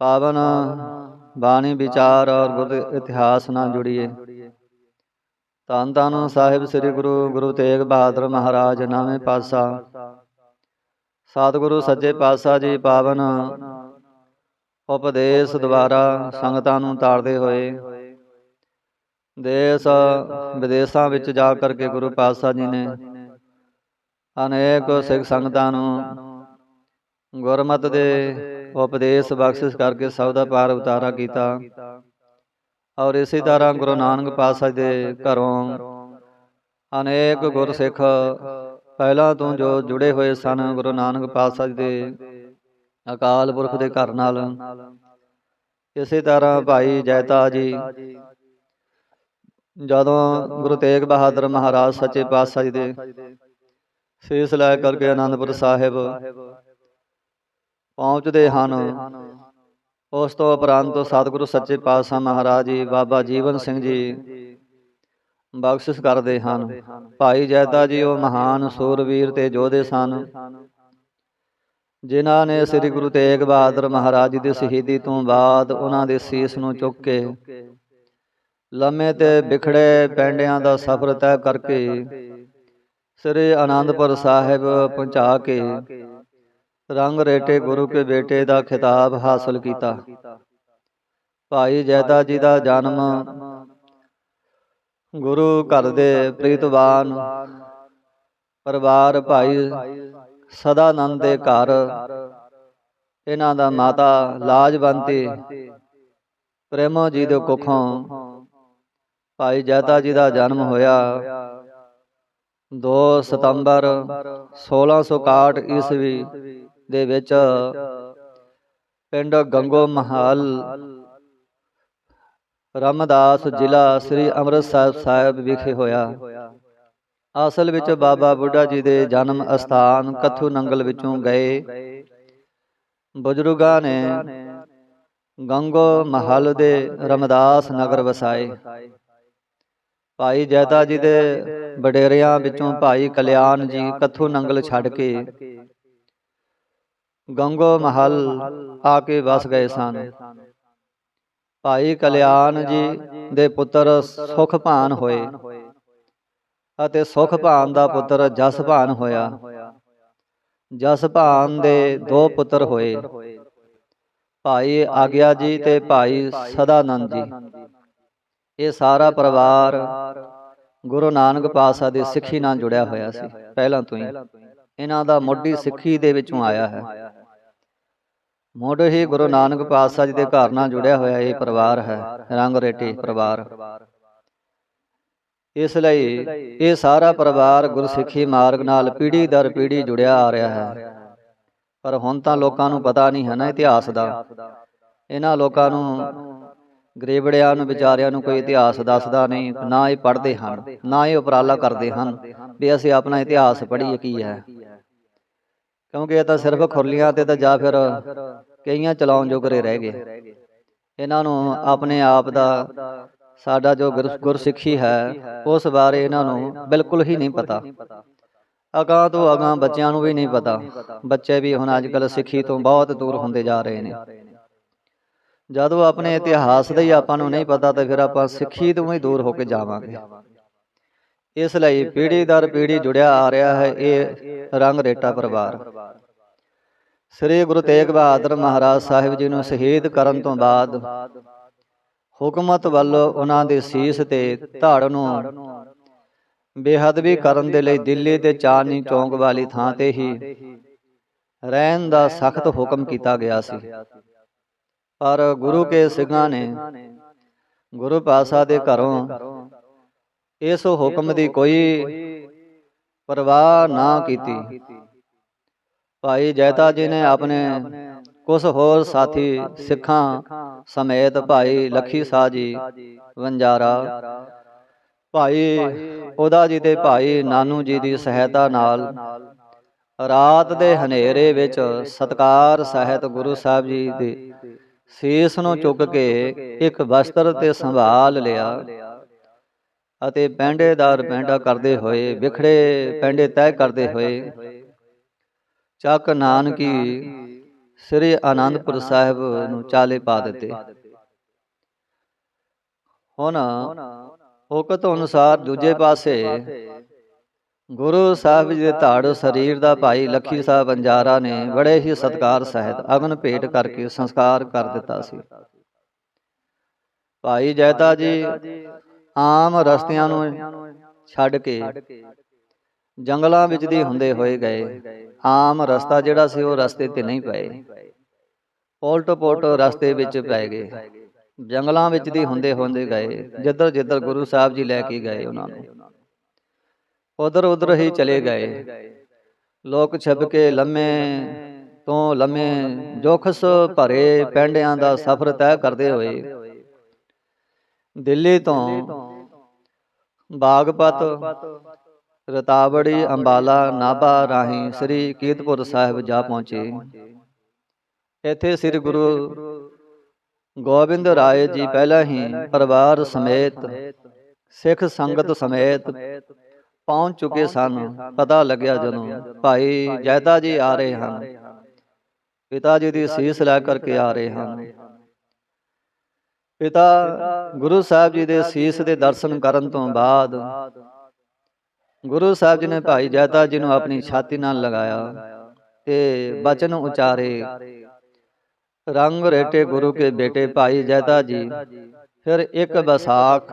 ਪਾਵਨ ਬਾਣੀ ਵਿਚਾਰ ਔਰ ਗੁਰ ਇਤਿਹਾਸ ਨਾਲ ਜੁੜੀਏ। ਧੰਨ ਧੰਨ ਸਾਹਿਬ ਸ੍ਰੀ ਗੁਰੂ ਗੁਰੂ ਤੇਗ ਬਹਾਦਰ ਮਹਾਰਾਜ, ਨਾਵੇਂ ਪਾਸਾ ਸਤਿਗੁਰੂ ਸੱਚੇ ਪਾਤਸ਼ਾਹ ਜੀ ਪਾਵਨ ਉਪਦੇਸ਼ ਦੁਆਰਾ ਸੰਗਤਾਂ ਨੂੰ ਤਾਰਦੇ ਹੋਏ। ਦੇਸ਼ ਵਿਦੇਸ਼ਾਂ ਵਿੱਚ ਜਾ ਕਰਕੇ ਗੁਰੂ ਪਾਤਸ਼ਾਹ ਜੀ ਨੇ ਅਨੇਕ ਸਿੱਖ ਸੰਗਤਾਂ ਨੂੰ ਗੁਰਮਤ ਦੇ ਉਪਦੇਸ਼ ਬਖਸ਼ਿਸ਼ ਕਰਕੇ ਸਭ ਦਾ ਪਾਰ ਉਤਾਰਾ ਕੀਤਾ। ਔਰ ਇਸੇ ਤਰ੍ਹਾਂ ਗੁਰੂ ਨਾਨਕ ਪਾਤਸ਼ਾਹ ਦੇ ਘਰੋਂ ਅਨੇਕ ਗੁਰਸਿੱਖ ਪਹਿਲਾਂ ਤੋਂ ਜੋ ਜੁੜੇ ਹੋਏ ਸਨ, ਗੁਰੂ ਨਾਨਕ ਪਾਤਸ਼ਾਹ ਜੀ ਦੇ ਅਕਾਲ ਪੁਰਖ ਦੇ ਘਰ ਨਾਲ। ਇਸੇ ਤਰ੍ਹਾਂ ਭਾਈ ਜੈਤਾ ਜੀ, ਜਦੋਂ ਗੁਰੂ ਤੇਗ ਬਹਾਦਰ ਮਹਾਰਾਜ ਸੱਚੇ ਪਾਤਸ਼ਾਹ ਜੀ ਦੇ ਸੀਸ ਲੈ ਕਰਕੇ ਆਨੰਦਪੁਰ ਸਾਹਿਬ ਪਹੁੰਚਦੇ ਹਨ। ਉਸ ਤੋਂ ਉਪਰੰਤ ਸਤਿਗੁਰੂ ਸੱਚੇ ਪਾਤਸ਼ਾਹ ਮਹਾਰਾਜ ਜੀ, ਬਾਬਾ ਜੀਵਨ ਸਿੰਘ ਜੀ ਬਖਸ਼ਿਸ਼ ਕਰਦੇ ਹਨ। ਭਾਈ ਜੈਤਾ ਜੀ, ਉਹ ਮਹਾਨ ਸੂਰਵੀਰ ਤੇ ਯੋਧੇ ਸਨ। ਜਿਨ੍ਹਾਂ ਨੇ ਸ੍ਰੀ ਗੁਰੂ ਤੇਗ ਬਹਾਦਰ ਮਹਾਰਾਜ ਜੀ ਦੀ ਸ਼ਹੀਦੀ ਤੋਂ ਬਾਅਦ ਉਹਨਾਂ ਦੇ ਸੀਸ ਨੂੰ ਚੁੱਕ ਕੇ ਲੰਮੇ ਤੇ ਵਿਖੜੇ ਪੈਂਡਿਆਂ ਦਾ ਸਫ਼ਰ ਤੈਅ ਕਰਕੇ ਸ੍ਰੀ ਆਨੰਦਪੁਰ ਸਾਹਿਬ ਪਹੁੰਚਾ ਕੇ ਰੰਗ ਰੇਟੇ ਗੁਰੂ ਕੇ ਬੇਟੇ ਦਾ ਖਿਤਾਬ ਹਾਸਲ ਕੀਤਾ। ਭਾਈ ਜੈਦਾ ਜੀ ਦਾ ਜਨਮ ਗੁਰੂ ਘਰ ਦੇ ਪ੍ਰੀਤਵਾਨ। ਪਰਿਵਾਰ ਭਾਈ ਸਦਾਨੰਦ ਦੇ ਘਰ। ਇਹਨਾਂ ਦਾ ਮਾਤਾ ਲਾਜਵੰਤੀ। ਪ੍ਰੇਮੋ ਜੀ ਦੇ ਕੁੱਖੋਂ। ਭਾਈ ਜੈਤਾ ਜੀ ਦਾ ਜਨਮ ਹੋਇਆ। 2 ਸਤੰਬਰ 1661 ਈਸਵੀ। ਦੇ ਵਿੱਚ ਪਿੰਡ ਗੰਗੋ ਮਹਾਲ, ਰਮਦਾਸ ਜ਼ਿਲ੍ਹਾ ਸ੍ਰੀ ਅੰਮ੍ਰਿਤਸਰ ਸਾਹਿਬ ਵਿਖੇ ਹੋਇਆ। ਅਸਲ ਵਿੱਚ ਬਾਬਾ ਬੁੱਢਾ ਜੀ ਦੇ ਜਨਮ ਅਸਥਾਨ ਕਥੂ ਨੰਗਲ ਵਿੱਚੋਂ ਗਏ। ਬਜ਼ੁਰਗਾਂ ਨੇ ਗੰਗੋ ਮਹਲ ਦੇ ਰਮਦਾਸ ਨਗਰ ਵਸਾਏ। ਭਾਈ ਜੈਤਾ ਜੀ ਦੇ ਵਡੇਰਿਆਂ ਵਿੱਚੋਂ ਭਾਈ ਕਲਿਆਣ ਜੀ ਕਥੂ ਨੰਗਲ ਛੱਡ ਕੇ ਗੰਗੋ ਮਹਲ ਆ ਕੇ ਵਸ ਗਏ ਸਨ। ਭਾਈ ਕਲਿਆਣ ਜੀ ਦੇ ਪੁੱਤਰ ਸੁਖਭਾਨ ਹੋਏ ਅਤੇ ਸੁਖਭਾਨ ਦਾ ਪੁੱਤਰ ਜਸਭਾਨ ਹੋਇਆ। ਜਸਭਾਨ ਦੇ ਦੋ ਪੁੱਤਰ ਹੋਏ। ਭਾਈ ਆਗਿਆ ਜੀ ਤੇ ਭਾਈ ਸਦਾਨੰਦ ਜੀ। ਇਹ ਸਾਰਾ ਪਰਿਵਾਰ ਗੁਰੂ ਨਾਨਕ ਪਾਤਸ਼ਾਹ ਦੀ ਸਿੱਖੀ ਨਾਲ ਜੁੜਿਆ ਹੋਇਆ ਸੀ। ਪਹਿਲਾਂ ਤੋਂ ਹੀ ਇਹਨਾਂ ਦਾ ਮੋਢੀ ਸਿੱਖੀ ਦੇ ਵਿੱਚੋਂ ਆਇਆ ਹੈ। ਮੁੱਢ ਹੀ ਗੁਰੂ ਨਾਨਕ ਪਾਤਸ਼ਾਹ ਜੀ ਦੇ ਘਰ ਨਾਲ ਜੁੜਿਆ ਹੋਇਆ ਇਹ ਪਰਿਵਾਰ ਹੈ, ਰੰਗ ਰੇਟੀ ਪਰਿਵਾਰ। ਇਸ ਲਈ ਇਹ ਸਾਰਾ ਪਰਿਵਾਰ ਗੁਰਸਿੱਖੀ ਮਾਰਗ ਨਾਲ ਪੀੜ੍ਹੀ ਦਰ ਪੀੜ੍ਹੀ ਜੁੜਿਆ ਆ ਰਿਹਾ ਹੈ। ਪਰ ਹੁਣ ਤਾਂ ਲੋਕਾਂ ਨੂੰ ਪਤਾ ਨਹੀਂ ਹੈ ਨਾ ਇਤਿਹਾਸ ਦਾ। ਇਹਨਾਂ ਲੋਕਾਂ ਨੂੰ ਗਰੀਬੜਿਆਂ ਨੂੰ, ਵਿਚਾਰਿਆਂ ਨੂੰ ਕੋਈ ਇਤਿਹਾਸ ਦੱਸਦਾ ਨਹੀਂ, ਨਾ ਇਹ ਪੜ੍ਹਦੇ ਹਨ, ਨਾ ਇਹ ਉਪਰਾਲਾ ਕਰਦੇ ਹਨ ਵੀ ਅਸੀਂ ਆਪਣਾ ਇਤਿਹਾਸ ਪੜ੍ਹੀਏ ਕੀ ਹੈ। ਕਿਉਂਕਿ ਇਹ ਤਾਂ ਸਿਰਫ ਖੁਰਲੀਆਂ ਤੇ ਤਾਂ ਜਾਂ ਫਿਰ ਕਈਆਂ ਚਲਾਉਣ ਜੋਗਰੇ ਰਹਿ ਗਏ। ਇਹਨਾਂ ਨੂੰ ਆਪਣੇ ਆਪ ਦਾ ਸਾਡਾ ਜੋ ਗੁਰਸਿੱਖੀ ਹੈ, ਉਸ ਬਾਰੇ ਇਹਨਾਂ ਨੂੰ ਬਿਲਕੁਲ ਹੀ ਨਹੀਂ ਪਤਾ। ਅਗਾਂ ਤੋਂ ਅਗਾਂ ਬੱਚਿਆਂ ਨੂੰ ਵੀ ਨਹੀਂ ਪਤਾ। ਬੱਚੇ ਵੀ ਹੁਣ ਅੱਜਕੱਲ ਸਿੱਖੀ ਤੋਂ ਬਹੁਤ ਦੂਰ ਹੁੰਦੇ ਜਾ ਰਹੇ ਨੇ। ਜਦੋਂ ਆਪਣੇ ਇਤਿਹਾਸ ਦਾ ਹੀ ਆਪਾਂ ਨੂੰ ਨਹੀਂ ਪਤਾ, ਤਾਂ ਫਿਰ ਆਪਾਂ ਸਿੱਖੀ ਤੋਂ ਹੀ ਦੂਰ ਹੋ ਕੇ ਜਾਵਾਂਗੇ। ਇਸ ਲਈ ਪੀੜ੍ਹੀ ਦਰ ਪੀੜ੍ਹੀ ਜੁੜਿਆ ਆ ਰਿਹਾ ਹੈ, ਇਹ ਰੰਗ ਰੇਟਾ ਪਰਿਵਾਰ। ਸ੍ਰੀ ਗੁਰੂ ਤੇਗ ਬਹਾਦਰ ਮਹਾਰਾਜ ਸਾਹਿਬ ਜੀ ਨੂੰ ਸ਼ਹੀਦ ਕਰਨ ਤੋਂ ਬਾਅਦ ਹੁਕਮਤ ਵੱਲੋਂ ਉਹਨਾਂ ਦੇ ਸੀਸ ਤੇ ਧੜ ਨੂੰ ਬੇਹਦਵੀ ਕਰਨ ਦੇ ਲਈ ਦਿੱਲੀ ਦੇ ਚਾਂਦਨੀ ਚੌਂਕ ਵਾਲੀ ਥਾਂ ਤੇ ਹੀ ਰਹਿਣ ਦਾ ਸਖਤ ਹੁਕਮ ਕੀਤਾ ਗਿਆ ਸੀ। ਪਰ ਗੁਰੂ ਕੇ ਸਿੰਘਾਂ ਨੇ ਗੁਰੂ ਪਾਸਾ ਦੇ ਘਰੋਂ ਇਸ ਹੁਕਮ ਦੀ ਕੋਈ ਪਰਵਾਹ ਨਾ ਕੀਤੀ। ਭਾਈ ਜੈਤਾ ਜੀ ਨੇ ਆਪਣੇ ਕੁਝ ਹੋਰ ਸਾਥੀ ਸਿੱਖਾਂ ਸਮੇਤ ਭਾਈ ਲਖੀ ਸਾਹ ਜੀ ਵੰਜਾਰਾ। ਭਾਈ ਉਹਦਾ ਜੀ ਤੇ ਭਾਈ ਨਾਨੂ ਜੀ ਦੀ ਸਹਾਇਤਾ ਨਾਲ ਰਾਤ ਦੇ ਹਨੇਰੇ ਵਿੱਚ ਸਤਕਾਰ ਸਹਿਤ ਗੁਰੂ ਸਾਹਿਬ ਜੀ ਦੇ ਸੀਸ ਨੂੰ ਚੁੱਕ ਕੇ ਇੱਕ ਵਸਤਰ ਤੇ ਸੰਭਾਲ ਲਿਆ ਅਤੇ ਪੈਂਡੇਦਾਰ ਪੈਂਡਾ ਕਰਦੇ ਹੋਏ ਵਿਖੜੇ ਪੈਂਡੇ ਤੈਅ ਕਰਦੇ ਹੋਏ ਚੱਕ ਨਾਨਕੀ ਸ੍ਰੀ ਆਨੰਦਪੁਰ ਸਾਹਿਬ ਨੂੰ ਚਾਲੇ ਪਾ ਦਿੱਤੇ। ਹੁਣ ਉਕਤ ਅਨੁਸਾਰ ਦੂਜੇ ਪਾਸੇ ਗੁਰੂ ਸਾਹਿਬ ਜੀ ਦੇ ਧਾੜ ਸਰੀਰ ਦਾ ਭਾਈ ਲੱਖੀ ਸਾਹਿਬ ਬੰਜਾਰਾ ਨੇ ਬੜੇ ਹੀ ਸਤਕਾਰ ਸਹਿਤ ਅਗਨ ਭੇਟ ਕਰਕੇ ਸੰਸਕਾਰ ਕਰ ਦਿੱਤਾ ਸੀ। ਭਾਈ ਜੈਤਾ ਜੀ ਆਮ ਰਸਤਿਆਂ ਨੂੰ ਛੱਡ ਕੇ ਜੰਗਲਾਂ ਵਿੱਚ ਦੀ ਹੁੰਦੇ ਹੋਏ ਗਏ। ਆਮ ਰਸਤਾ ਜਿਹੜਾ ਸੀ ਉਹ ਰਸਤੇ ਤੇ ਨਹੀਂ ਪਏ। ਪੋਲਟ ਪੋਲਟ ਰਸਤੇ ਵਿੱਚ ਪੈ ਗਏ। ਜੰਗਲਾਂ ਵਿੱਚ ਦੀ ਹੁੰਦੇ ਹੁੰਦੇ ਗਏ। ਜਿੱਧਰ ਜਿੱਧਰ ਗੁਰੂ ਸਾਹਿਬ ਜੀ ਲੈ ਕੇ ਗਏ ਉਹਨਾਂ ਨੂੰ। ਉਧਰ ਉਧਰ ਹੀ ਚਲੇ ਗਏ। ਲੋਕ ਛੱਪ ਕੇ ਲੰਮੇ ਤੋਂ ਲੰਮੇ ਜੋਖਸ ਭਰੇ ਪੈਂਡਿਆਂ ਦਾ ਸਫ਼ਰ ਤੈਅ ਕਰਦੇ ਹੋਏ। ਦਿੱਲੀ ਤੋਂ ਬਾਗਪਤ ਰਤਾਵੜੀ ਅੰਬਾਲਾ ਨਾਭਾ ਰਾਹੀਂ ਸ੍ਰੀ ਕੀਰਤਪੁਰ ਸਾਹਿਬ ਜਾ ਪਹੁੰਚੇ। ਇੱਥੇ ਸ੍ਰੀ ਗੁਰੂ ਗੋਬਿੰਦ ਰਾਏ ਜੀ ਪਹਿਲਾਂ ਹੀ ਪਰਿਵਾਰ ਸਮੇਤ ਸਿੱਖ ਸੰਗਤ ਸਮੇਤ ਪਹੁੰਚ ਚੁੱਕੇ ਸਨ। ਪਤਾ ਲੱਗਿਆ ਜਦੋਂ ਭਾਈ ਜੈਤਾ ਜੀ ਆ ਰਹੇ ਹਨ। ਪਿਤਾ ਜੀ ਦੀ ਸੀਸ ਲੈ ਕਰਕੇ ਆ ਰਹੇ ਹਨ। ਪਿਤਾ ਗੁਰੂ ਸਾਹਿਬ ਜੀ ਦੇ ਸੀਸ ਦੇ ਦਰਸ਼ਨ ਕਰਨ ਤੋਂ ਬਾਅਦ ਗੁਰੂ ਸਾਹਿਬ ਜੀ ਨੇ ਭਾਈ ਜੈਤਾ ਜੀ ਨੂੰ ਆਪਣੀ ਛਾਤੀ ਨਾਲ ਲਗਾਇਆ ਤੇ ਬਚਨ ਉਚਾਰੇ। ਰੰਗ ਰੇਟੇ ਗੁਰੂ ਕੇ ਬੇਟੇ ਭਾਈ ਜੈਤਾ ਜੀ। ਫਿਰ ਇੱਕ ਵਿਸਾਖ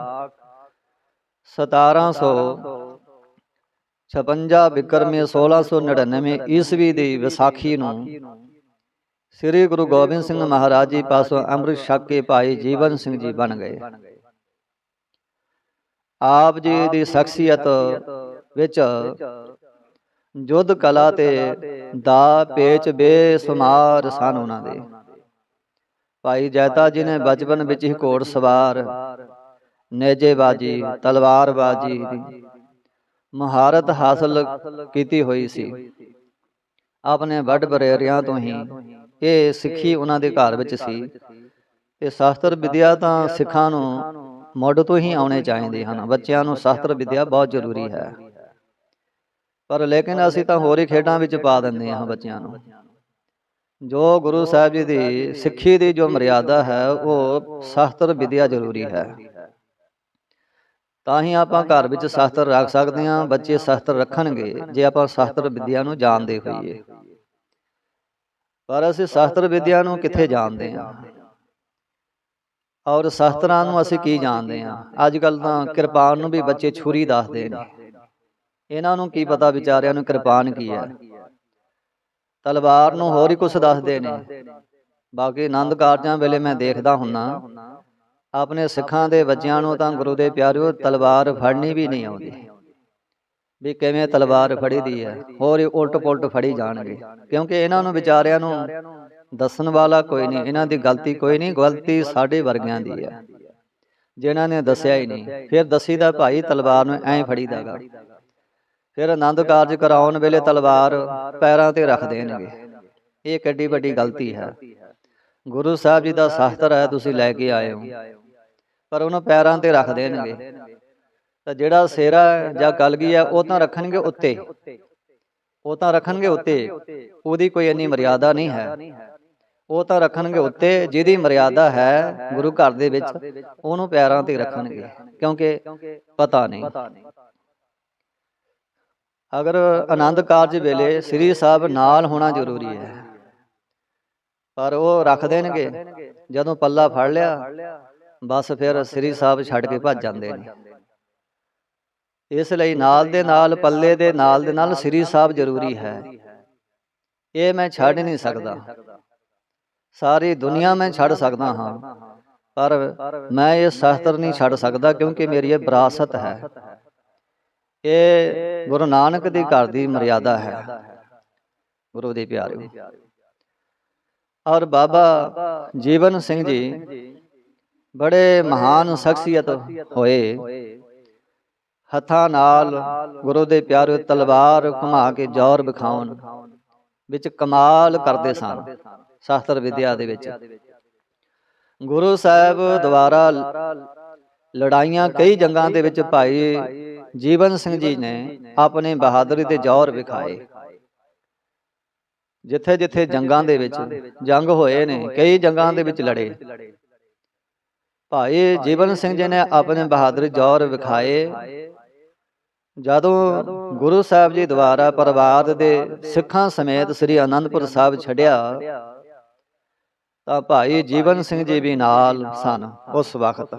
1756 ਬਿਕਰਮੀ 1699 ਈਸਵੀ ਦੀ ਵਿਸਾਖੀ ਨੂੰ ਸ੍ਰੀ ਗੁਰੂ ਗੋਬਿੰਦ ਸਿੰਘ ਮਹਾਰਾਜ ਜੀ ਪਾਸੋਂ ਅੰਮ੍ਰਿਤ ਛਕ ਕੇ ਭਾਈ ਜੀਵਨ ਸਿੰਘ ਜੀ ਬਣ ਗਏ। ਆਪ ਜੀ ਦੀ ਸ਼ਖਸੀਅਤ ਵਿੱਚ ਜੁੱਧ ਕਲਾ ਤੇ ਦਾ ਪੇਚ ਬੇਸੁਮਾਰ ਸਨ ਉਹਨਾਂ ਦੇ। ਭਾਈ ਜੈਤਾ ਜੀ ਨੇ ਬਚਪਨ ਵਿੱਚ ਹੀ ਘੋੜ ਸਵਾਰ ਨੇਜੇਬਾਜੀ ਤਲਵਾਰਬਾਜੀ ਦੀ ਮਹਾਰਤ ਹਾਸਲ ਕੀਤੀ ਹੋਈ ਸੀ। ਆਪਣੇ ਵੱਡ ਬਰੇਰਿਆਂ ਤੋਂ ਹੀ ਇਹ ਸਿੱਖੀ ਉਹਨਾਂ ਦੇ ਘਰ ਵਿੱਚ ਸੀ। ਤੇ ਸ਼ਾਸਤਰ ਵਿਦਿਆ ਤਾਂ ਸਿੱਖਾਂ ਨੂੰ ਮੁੱਢ ਤੋਂ ਹੀ ਆਉਣੇ ਚਾਹੀਦੇ ਹਨ। ਬੱਚਿਆਂ ਨੂੰ ਸ਼ਾਸਤਰ ਵਿਦਿਆ ਬਹੁਤ ਜ਼ਰੂਰੀ ਹੈ। ਪਰ ਲੇਕਿਨ ਅਸੀਂ ਤਾਂ ਹੋਰ ਹੀ ਖੇਡਾਂ ਵਿੱਚ ਪਾ ਦਿੰਦੇ ਹਾਂ ਬੱਚਿਆਂ ਨੂੰ। ਜੋ ਗੁਰੂ ਸਾਹਿਬ ਜੀ ਦੀ ਸਿੱਖੀ ਦੀ ਜੋ ਮਰਿਆਦਾ ਹੈ, ਉਹ ਸ਼ਾਸਤਰ ਵਿਦਿਆ ਜ਼ਰੂਰੀ ਹੈ। ਤਾਂ ਹੀ ਆਪਾਂ ਘਰ ਵਿੱਚ ਸ਼ਾਸਤਰ ਰੱਖ ਸਕਦੇ ਹਾਂ, ਬੱਚੇ ਸ਼ਾਸਤਰ ਰੱਖਣਗੇ, ਜੇ ਆਪਾਂ ਸ਼ਾਸਤਰ ਵਿਦਿਆ ਨੂੰ ਜਾਣਦੇ ਹੋਈਏ। ਪਰ ਅਸੀਂ ਸ਼ਾਸਤਰ ਵਿਦਿਆ ਨੂੰ ਕਿੱਥੇ ਜਾਣਦੇ ਹਾਂ? ਔਰ ਸ਼ਾਸਤਰਾਂ ਨੂੰ ਅਸੀਂ ਕੀ ਜਾਣਦੇ ਹਾਂ? ਅੱਜ ਕੱਲ ਤਾਂ ਕਿਰਪਾਨ ਨੂੰ ਵੀ ਬੱਚੇ ਛੁਰੀ ਦੱਸਦੇ ਨੇ। ਇਹਨਾਂ ਨੂੰ ਕੀ ਪਤਾ ਵਿਚਾਰਿਆਂ ਨੂੰ ਕਿਰਪਾਨ ਕੀ ਹੈ। ਤਲਵਾਰ ਨੂੰ ਹੋਰ ਹੀ ਕੁਝ ਦੱਸਦੇ ਨੇ। ਬਾਕੀ ਆਨੰਦ ਕਾਰਜਾਂ ਵੇਲੇ ਮੈਂ ਦੇਖਦਾ ਹੁੰਨਾ। ਆਪਣੇ ਸਿੱਖਾਂ ਦੇ ਬੱਚਿਆਂ ਨੂੰ ਤਾਂ ਗੁਰੂ ਦੇ ਪਿਆਰਿਓ ਤਲਵਾਰ ਫੜਨੀ ਵੀ ਨਹੀਂ ਆਉਂਦੀ। ਵੀ ਕਿਵੇਂ ਤਲਵਾਰ ਫੜੀ ਦੀ ਹੈ। ਹੋਰ ਹੀ ਉਲਟ ਪੁਲਟ ਫੜੀ ਜਾਣਗੇ। ਕਿਉਂਕਿ ਇਹਨਾਂ ਨੂੰ ਵਿਚਾਰਿਆਂ ਨੂੰ ਦੱਸਣ ਵਾਲਾ ਕੋਈ ਨਹੀਂ। ਇਹਨਾਂ ਦੀ ਗਲਤੀ ਕੋਈ ਨਹੀਂ। ਗਲਤੀ ਸਾਡੇ ਵਰਗਿਆਂ ਦੀ ਹੈ। ਜਿਨ੍ਹਾਂ ਨੇ ਦੱਸਿਆ ਹੀ ਨਹੀਂ। ਫਿਰ ਦੱਸੀਦਾ ਭਾਈ ਤਲਵਾਰ ਨੂੰ ਐਂ ਫੜੀਦਾਗਾ। ਫਿਰ ਆਨੰਦ ਕਾਰਜ ਕਰਾਉਣ ਵੇਲੇ ਤਲਵਾਰ ਪੈਰਾਂ ਤੇ ਰੱਖ ਦੇਣਗੇ। ਇਹ ਕਿੱਡੀ ਵੱਡੀ ਗਲਤੀ ਹੈ। ਗੁਰੂ ਸਾਹਿਬ ਜੀ ਦਾ ਸ਼ਾਸਤਰ ਹੈ ਤੁਸੀਂ ਲੈ ਕੇ ਆਏ ਹੋ। ਪਰ ਉਹਨੂੰ ਪੈਰਾਂ ਤੇ ਰੱਖ ਦੇਣਗੇ। ਤਾਂ ਜਿਹੜਾ ਸੇਰਾ ਜਾਂ ਕਲਗੀ ਹੈ ਉਹ ਤਾਂ ਰੱਖਣਗੇ ਉੱਤੇ। ਉਹ ਤਾਂ ਰੱਖਣਗੇ ਉੱਤੇ। ਉਹਦੀ ਕੋਈ ਇੰਨੀ ਮਰਿਆਦਾ ਨਹੀਂ ਹੈ। ਉਹ ਤਾਂ ਰੱਖਣਗੇ ਉੱਤੇ। ਜਿਹਦੀ ਮਰਿਆਦਾ ਹੈ ਗੁਰੂ ਘਰ ਦੇ ਵਿੱਚ ਉਹਨੂੰ ਪੈਰਾਂ ਤੇ ਰੱਖਣਗੇ। ਕਿਉਂਕਿ ਪਤਾ ਨਹੀਂ। ਅਗਰ ਆਨੰਦ ਕਾਰਜ ਵੇਲੇ ਸ੍ਰੀ ਸਾਹਿਬ ਨਾਲ ਹੋਣਾ ਜ਼ਰੂਰੀ ਹੈ, ਪਰ ਉਹ ਰੱਖ ਦੇਣਗੇ। ਜਦੋਂ ਪੱਲਾ ਫੜ ਲਿਆ, ਬਸ ਫਿਰ ਸ੍ਰੀ ਸਾਹਿਬ ਛੱਡ ਕੇ ਭੱਜ ਜਾਂਦੇ ਨੇ। ਇਸ ਲਈ ਨਾਲ ਦੇ ਨਾਲ, ਪੱਲੇ ਦੇ ਨਾਲ ਦੇ ਨਾਲ ਸ੍ਰੀ ਸਾਹਿਬ ਜ਼ਰੂਰੀ ਹੈ। ਇਹ ਮੈਂ ਛੱਡ ਨਹੀਂ ਸਕਦਾ। ਸਾਰੀ ਦੁਨੀਆ ਮੈਂ ਛੱਡ ਸਕਦਾ ਹਾਂ, ਪਰ ਮੈਂ ਇਹ ਸ਼ਾਸਤਰ ਨਹੀਂ ਛੱਡ ਸਕਦਾ ਕਿਉਂਕਿ ਮੇਰੀ ਇਹ ਵਿਰਾਸਤ ਹੈ। ਇਹ ਗੁਰੂ ਨਾਨਕ ਦੀ ਘਰ ਦੀ ਮਰਿਆਦਾ ਹੈ। ਗੁਰੂ ਦੇ ਪਿਆਰਿਓ। ਔਰ ਬਾਬਾ ਜੀਵਨ ਸਿੰਘ ਜੀ ਬੜੇ ਮਹਾਨ ਸ਼ਖਸੀਅਤ ਹੋਏ। ਹੱਥਾਂ ਨਾਲ ਗੁਰੂ ਦੇ ਪਿਆਰੇ ਤਲਵਾਰ ਘੁਮਾ ਕੇ ਜ਼ੋਰ ਵਿਖਾਉਣ ਵਿੱਚ ਕਮਾਲ ਕਰਦੇ ਸਨ ਸ਼ਾਸਤਰ ਵਿਦਿਆ ਦੇ ਵਿੱਚ। ਗੁਰੂ ਸਾਹਿਬ ਦੁਆਰਾ ਲੜਾਈਆਂ ਕਈ ਜੰਗਾਂ ਦੇ ਵਿੱਚ ਭਾਈ ਜੀਵਨ ਸਿੰਘ ਜੀ ਨੇ ਆਪਣੇ ਬਹਾਦਰੀ ਤੇ ਜ਼ੋਰ ਵਿਖਾਏ। ਜਿੱਥੇ ਜਿੱਥੇ ਜੰਗਾਂ ਦੇ ਵਿੱਚ ਜੰਗ ਹੋਏ ਨੇ ਕਈ ਜੰਗਾਂ ਦੇ ਵਿੱਚ ਲੜੇ। ਭਾਈ ਜੀਵਨ ਸਿੰਘ ਜੀ ਨੇ ਆਪਣੇ ਬਹਾਦਰ ਜੌਰ ਵਿਖਾਏ। ਜਦੋਂ ਗੁਰੂ ਸਾਹਿਬ ਜੀ ਦੁਆਰਾ ਪਰਿਵਾਰ ਦੇ ਸਿੱਖਾਂ ਸਮੇਤ ਸ੍ਰੀ ਅਨੰਦਪੁਰ ਸਾਹਿਬ ਛੱਡਿਆ। ਤਾਂ ਭਾਈ ਜੀਵਨ ਸਿੰਘ ਜੀ ਵੀ ਨਾਲ ਸਨ ਉਸ ਵਕਤ।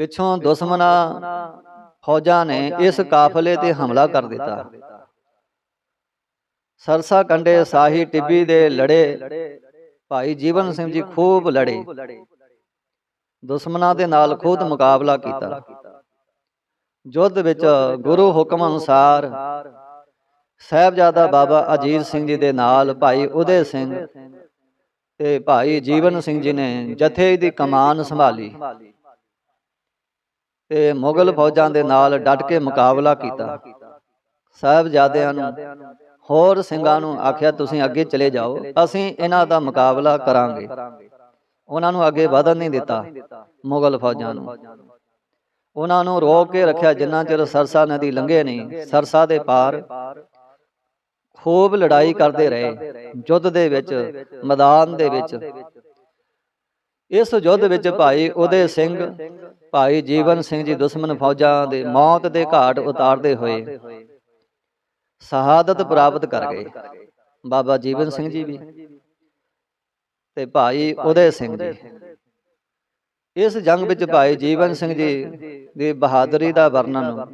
ਪਿੱਛੋਂ ਦੁਸ਼ਮਣਾ ਫੌਜਾਂ ਨੇ ਇਸ ਕਾਫਲੇ ਤੇ ਹਮਲਾ ਕਰ ਦਿੱਤਾ। ਸਰਸਾ ਕੰਡੇ ਸਾਹੀ ਟਿੱਬੀ ਦੇ ਲੜੇ। ਭਾਈ ਜੀਵਨ ਸਿੰਘ ਜੀ ਖੂਬ ਲੜੇ। ਦੁਸ਼ਮਣਾਂ ਦੇ ਨਾਲ ਖੁਦ ਮੁਕਾਬਲਾ ਕੀਤਾ। ਯੁੱਧ ਵਿੱਚ ਗੁਰੂ ਹੁਕਮ ਅਨੁਸਾਰ ਸਹਿਬਜ਼ਾਦਾ ਬਾਬਾ ਅਜੀਤ ਸਿੰਘ ਜੀ ਦੇ ਨਾਲ ਭਾਈ ਉਦੇ ਸਿੰਘ ਤੇ ਭਾਈ ਜੀਵਨ ਸਿੰਘ ਜੀ ਨੇ ਜਥੇ ਦੀ ਕਮਾਨ ਸੰਭਾਲੀ। ਤੇ ਮੁਗਲ ਫੌਜਾਂ ਦੇ ਨਾਲ ਡਟ ਕੇ ਮੁਕਾਬਲਾ ਕੀਤਾ। ਸਾਹਿਬਜ਼ਾਦਿਆਂ ਨੂੰ ਹੋਰ ਸਿੰਘਾਂ ਨੂੰ ਆਖਿਆ ਤੁਸੀਂ ਅੱਗੇ ਚਲੇ ਜਾਓ ਅਸੀਂ ਇਹਨਾਂ ਦਾ ਮੁਕਾਬਲਾ ਕਰਾਂਗੇ। ਉਹਨਾਂ ਨੂੰ ਅੱਗੇ ਵਧਣ ਨਹੀਂ ਦਿੱਤਾ ਮੁਗਲ ਫੌਜਾਂ ਨੂੰ। ਉਹਨਾਂ ਨੂੰ ਰੋਕ ਕੇ ਰੱਖਿਆ ਜਿੰਨਾ ਚਿਰ ਸਰਸਾ ਨਦੀ ਲੰਘੇ ਨਹੀਂ ਸਰਸਾ ਦੇ ਪਾਰ ਖੂਬ ਲੜਾਈ ਕਰਦੇ ਰਹੇ ਯੁੱਧ ਦੇ ਵਿੱਚ। ਮੈਦਾਨ ਦੇ ਵਿੱਚ। ਇਸ ਯੁੱਧ ਵਿੱਚ ਭਾਈ ਉਦੇ ਸਿੰਘ ਭਾਈ ਜੀਵਨ ਸਿੰਘ ਜੀ ਦੁਸ਼ਮਣ ਫੌਜਾਂ ਦੇ ਮੌਤ ਦੇ ਘਾਟ ਉਤਾਰਦੇ ਹੋਏ ਸ਼ਹਾਦਤ ਪ੍ਰਾਪਤ ਕਰ ਗਏ। ਬਾਬਾ ਜੀਵਨ ਸਿੰਘ ਜੀ ਵੀ ਤੇ ਭਾਈ ਉਦੇ ਸਿੰਘ ਜੀ। ਇਸ ਜੰਗ ਵਿੱਚ ਭਾਈ ਜੀਵਨ ਸਿੰਘ ਜੀ ਦੀ ਬਹਾਦਰੀ ਦਾ ਵਰਣਨ।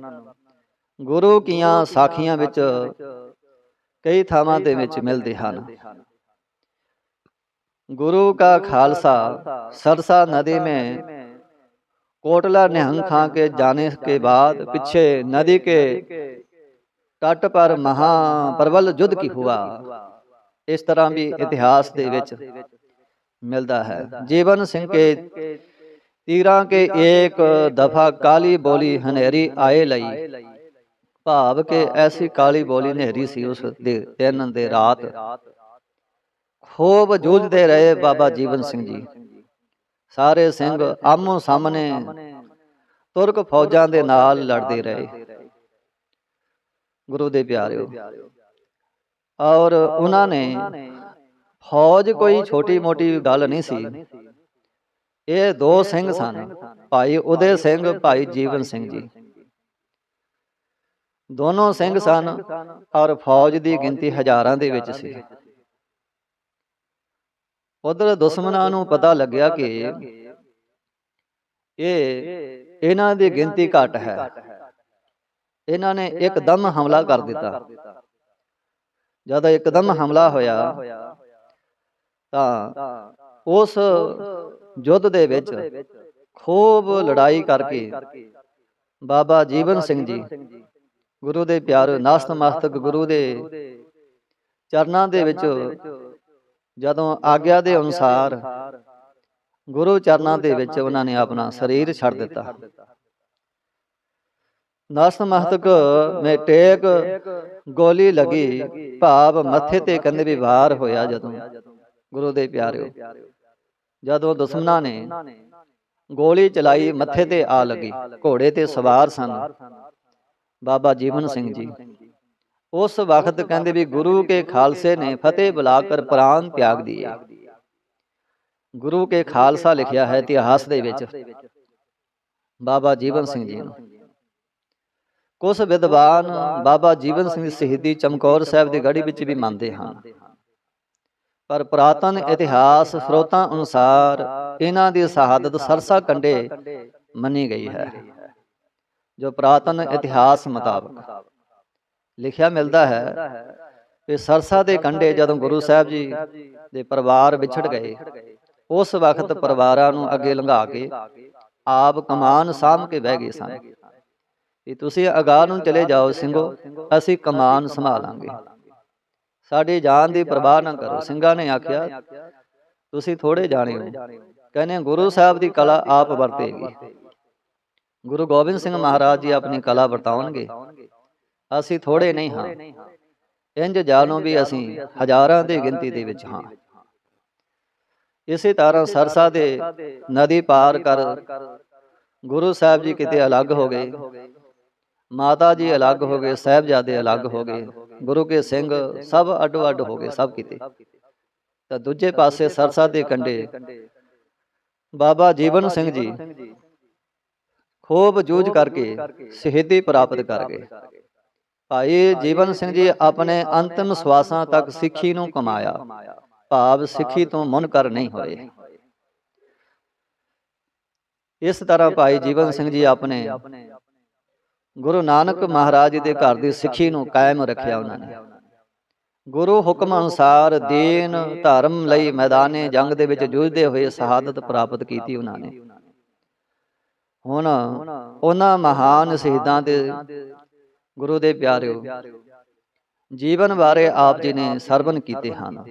ਗੁਰੂ ਕੀਆਂ ਸਾਖੀਆਂ ਵਿੱਚ ਕਈ ਥਾਵਾਂ ਦੇ ਵਿੱਚ ਮਿਲਦੇ ਹਨ। गुरु का खालसा सरसा नदी में कोटला निहंग खां के जाने के बाद पीछे नदी के तट पर महाप्रबल युद्ध की हुआ ਇਸ ਤਰ੍ਹਾਂ ਵੀ ਇਤਿਹਾਸ ਦੇ ਵਿੱਚ ਮਿਲਦਾ ਹੈ ਜੀਵਨ ਸਿੰਘ ਕੇ ਤੀਰਾਂ ਕੇ ਏਕ ਦਫਾ ਕਾਲੀ ਬੋਲੀ ਹਨੇਰੀ ਆਏ ਲਈ ਭਾਵ ਕਿ ਐਸੀ ਕਾਲੀ ਬੋਲੀ ਹਨੇਰੀ ਸੀ ਉਸ ਦੇ ਦਿਨ ਦੇ ਰਾਤ ਖੂਬ ਜੂਝਦੇ ਰਹੇ ਬਾਬਾ ਜੀਵਨ ਸਿੰਘ ਜੀ। ਸਾਰੇ ਸਿੰਘ ਆਮੋ ਸਾਹਮਣੇ ਤੁਰਕ ਫੌਜਾਂ ਦੇ ਨਾਲ ਲੜਦੇ ਰਹੇ। ਗੁਰੂ ਦੇ ਪਿਆਰਿਓ। ਔਰ ਉਹਨਾਂ ਨੇ ਫੌਜ ਕੋਈ ਛੋਟੀ ਮੋਟੀ ਗੱਲ ਨਹੀਂ ਸੀ। ਇਹ ਦੋ ਸਿੰਘ ਸਨ। ਭਾਈ ਉਦੇ ਸਿੰਘ ਭਾਈ ਜੀਵਨ ਸਿੰਘ ਜੀ। ਦੋਨੋਂ ਸਿੰਘ ਸਨ ਔਰ ਫੌਜ ਦੀ ਗਿਣਤੀ ਹਜ਼ਾਰਾਂ ਦੇ ਵਿੱਚ ਸੀ। ਉਧਰ ਦੁਸ਼ਮਣਾਂ ਨੂੰ ਪਤਾ ਲੱਗਿਆ ਕਿ ਇਹ ਇਹਨਾਂ ਦੀ ਗਿਣਤੀ ਘੱਟ ਹੈ। ਇਹਨਾਂ ਨੇ ਇੱਕਦਮ ਹਮਲਾ ਕਰ ਦਿੱਤਾ। ਜਦੋਂ ਇੱਕਦਮ ਹਮਲਾ ਹੋਇਆ, ਤਾਂ ਉਸ ਯੁੱਧ ਦੇ ਵਿੱਚ ਖੂਬ ਲੜਾਈ ਕਰਕੇ ਬਾਬਾ ਜੀਵਨ ਸਿੰਘ ਜੀ, ਗੁਰੂ ਦੇ ਪਿਆਰ ਨਾਸਤ ਮਸਤਕ ਗੁਰੂ ਦੇ ਚਰਨਾਂ ਦੇ ਵਿੱਚ ਜਦੋਂ ਆਗਿਆ ਦੇ ਅਨੁਸਾਰ ਗੁਰੂ ਚਰਨਾਂ ਦੇ ਵਿੱਚ ਉਹਨਾਂ ਨੇ ਆਪਣਾ ਸਰੀਰ ਛੱਡ ਦਿੱਤਾ। ਨਸ ਮਹਤਕ ਮੇ ਟੇਕ ਗੋਲੀ ਲੱਗੀ, ਭਾਵ ਮੱਥੇ ਤੇ ਕਹਿੰਦੇ ਵੀ ਵਾਰ ਹੋਇਆ ਜਦੋਂ। ਗੁਰੂ ਦੇ ਪਿਆਰਿਓ, ਜਦੋਂ ਦੁਸ਼ਮਣਾਂ ਨੇ ਗੋਲੀ ਚਲਾਈ, ਮੱਥੇ ਤੇ ਆ ਲੱਗੀ, ਘੋੜੇ ਤੇ ਸਵਾਰ ਸਨ। ਬਾਬਾ ਜੀਵਨ ਸਿੰਘ ਜੀ ਉਸ ਵਕਤ ਕਹਿੰਦੇ ਵੀ ਗੁਰੂ ਕੇ ਖਾਲਸੇ ਨੇ ਫਤਿਹ ਬੁਲਾकर ਪ੍ਰਾਨ ਤਿਆਗ ਦਿਏ। ਗੁਰੂ ਕੇ ਖਾਲਸਾ ਲਿਖਿਆ ਹੈ ਇਤਿਹਾਸ ਦੇ ਵਿੱਚ। ਬਾਬਾ ਜੀਵਨ ਸਿੰਘ ਜੀ ਨੂੰ। ਕੁਝ ਵਿਦਵਾਨ ਬਾਬਾ ਜੀਵਨ ਸਿੰਘ ਸ਼ਹੀਦੀ ਚਮਕੌਰ ਸਾਹਿਬ ਦੀ ਗੜੀ ਵਿੱਚ ਵੀ ਮੰਨਦੇ ਹਨ। ਪਰ ਪ੍ਰਾਤਨ ਇਤਿਹਾਸ ਸਰੋਤਾਂ ਅਨੁਸਾਰ ਇਹਨਾਂ ਦੀ ਸ਼ਹਾਦਤ ਸਰਸਾ ਕੰਡੇ ਮੰਨੀ ਗਈ ਹੈ, ਜੋ ਪ੍ਰਾਤਨ ਇਤਿਹਾਸ ਮੁਤਾਬਕ ਲਿਖਿਆ ਮਿਲਦਾ ਹੈ ਕਿ ਸਰਸਾ ਦੇ ਕੰਢੇ ਜਦੋਂ ਗੁਰੂ ਸਾਹਿਬ ਜੀ ਦੇ ਪਰਿਵਾਰ ਵਿਛੜ ਗਏ ਉਸ ਵਕਤ ਪਰਿਵਾਰਾਂ ਨੂੰ ਅੱਗੇ ਲੰਘਾ ਕੇ ਆਪ ਕਮਾਨ ਸਾਂਭ ਕੇ ਬਹਿ ਗਏ ਸਨ ਕਿ ਤੁਸੀਂ ਅਗਾਹ ਨੂੰ ਚਲੇ ਜਾਓ ਸਿੰਘੋ ਅਸੀਂ ਕਮਾਨ ਸੰਭਾਲਾਂਗੇ। ਸਾਡੀ ਜਾਨ ਦੀ ਪਰਵਾਹ ਨਾ ਕਰੋ। ਸਿੰਘਾਂ ਨੇ ਆਖਿਆ ਤੁਸੀਂ ਥੋੜੇ ਜਾਣੇ ਹੋ। ਕਹਿੰਦੇ ਗੁਰੂ ਸਾਹਿਬ ਦੀ ਕਲਾ ਆਪ ਵਰਤੇਗੀ। ਗੁਰੂ ਗੋਬਿੰਦ ਸਿੰਘ ਮਹਾਰਾਜ ਜੀ ਆਪਣੀ ਕਲਾ ਵਰਤਾਉਣਗੇ। ਅਸੀਂ ਥੋੜੇ ਨਹੀਂ ਹਾਂ। ਇੰਜ ਜਾਣੋ ਵੀ ਅਸੀਂ ਹਜ਼ਾਰਾਂ ਦੀ ਗਿਣਤੀ ਦੇ ਵਿੱਚ ਹਾਂ। ਇਸੇ ਤਰ੍ਹਾਂ ਸਰਸਾ ਦੇ ਨਦੀ ਪਾਰ ਕਰ ਗੁਰੂ ਸਾਹਿਬ ਜੀ ਕਿਤੇ ਅਲੱਗ ਹੋ ਗਏ। ਮਾਤਾ ਜੀ ਅਲੱਗ ਹੋ ਗਏ ਸਾਹਿਬਜ਼ਾਦੇ ਅਲੱਗ ਹੋ ਗਏ। ਗੁਰੂ ਕੇ ਸਿੰਘ ਸਭ ਅੱਡੋ ਅੱਡ ਹੋ ਗਏ ਸਭ ਕਿਤੇ। ਤਾਂ ਦੂਜੇ ਪਾਸੇ ਸਰਸਾ ਦੇ ਕੰਢੇ। ਬਾਬਾ ਜੀਵਨ ਸਿੰਘ ਜੀ ਖੂਬ ਜੂਝ ਕਰਕੇ ਸ਼ਹੀਦੀ ਪ੍ਰਾਪਤ ਕਰ ਗਏ। ਭਾਈ ਜੀਵਨ ਸਿੰਘ ਜੀ ਆਪਣੇ ਅੰਤਿਮ ਸਵਾਸਾਂ ਤੱਕ ਸਿੱਖੀ ਨੂੰ ਕਮਾਇਆ। ਭਾਵ ਸਿੱਖੀ ਤੋਂ ਮੁਨਕਰ ਨਹੀਂ ਹੋਏ। ਇਸ ਤਰ੍ਹਾਂ ਭਾਈ ਜੀਵਨ ਸਿੰਘ ਜੀ ਆਪਣੇ ਗੁਰੂ ਨਾਨਕ ਮਹਾਰਾਜ ਦੇ ਘਰ ਦੀ ਸਿੱਖੀ ਨੂੰ ਕਾਇਮ ਰੱਖਿਆ ਉਹਨਾਂ ਨੇ। ਗੁਰੂ ਹੁਕਮ ਅਨੁਸਾਰ ਦੀਨ ਧਰਮ ਲਈ ਮੈਦਾਨੇ ਜੰਗ ਦੇ ਵਿੱਚ ਜੂਝਦੇ ਹੋਏ ਸ਼ਹਾਦਤ ਪ੍ਰਾਪਤ ਕੀਤੀ ਉਹਨਾਂ ਨੇ। ਹੁਣ ਉਹਨਾਂ ਮਹਾਨ ਸ਼ਹੀਦਾਂ ਦੇ ਗੁਰੂ ਦੇ ਪਿਆਰਿਓ ਜੀਵਨ ਬਾਰੇ ਆਪ ਜੀ ਨੇ ਸਰਵਨ ਕੀਤੇ ਹਨ।